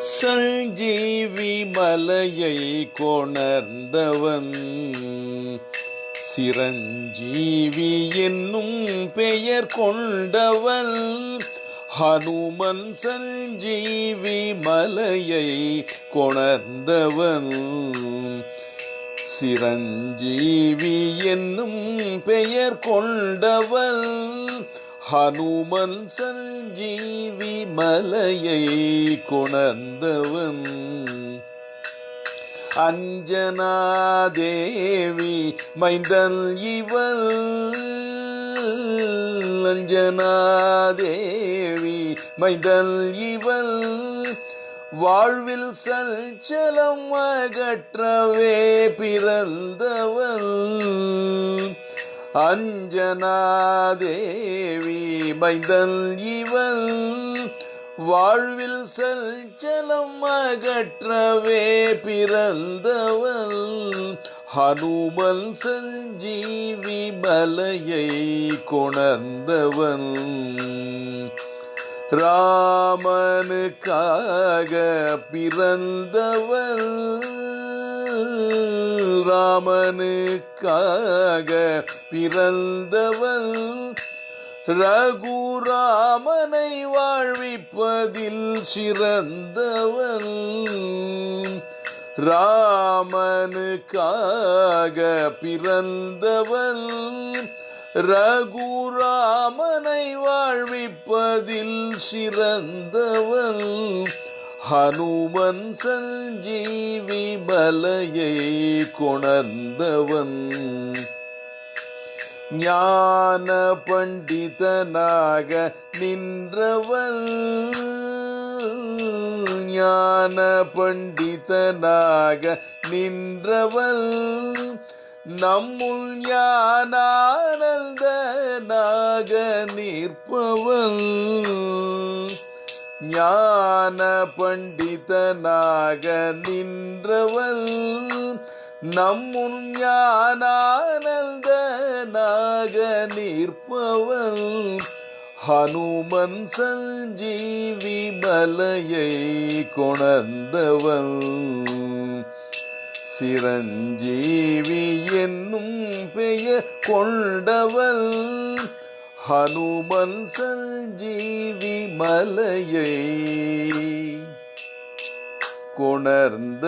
சஞ்சீவி மலையை கொணர்ந்தவன். சிரஞ்சீவி என்னும் பெயர் கொண்டவள் ஹனுமன் சஞ்சீவி மலையை கொணர்ந்தவன். சிரஞ்சீவி என்னும் பெயர் கொண்டவள் ஹனுமன் சஞ்சீவி மலையை கொணர்ந்தவன் அஞ்சனாதேவி மைந்தல் இவள். அஞ்சனாதேவி மைந்தன் இவள். வாழ்வில் சஞ்சலம் அகற்றவே பிறந்தவள். அஞ்சனாதேவி மைந்தன் இவள். வாழ்வில் சஞ்சலம் அகற்றவே பிறந்தவள். ஹனுமன் சஞ்சீவி மலையை கொணர்ந்தவன் ராமனுக்காக பிறந்தவள். ராமனுக்காக பிறந்தவள் ரகுராமனை வாழ்விப்பதில் சிறந்தவள் ராமனுக்காக பிறந்தவள் ரகுராமனை வாழ்விப்பதில் சிறந்தவள் ஹனுமன் சஞ்சீவி மலையை கொணர்ந்தவன். ஞான பண்டிதனாக நின்றவன் ஞான பண்டிதனாக நின்றவள். நம்முள் ஞானானந்தனாக நிற்பவள். ஞான பண்டிதனாக நின்றவள் நம்முன் ஞானானந்தனாக நிற்பவள் ஹனுமன் சஞ்சீவி மலையை கொணர்ந்தவள். சிரஞ்சீவி என்னும் பெயர் கொண்டவள். ஹனுமன் சஞ்சீவி மலையை கொணர்ந்த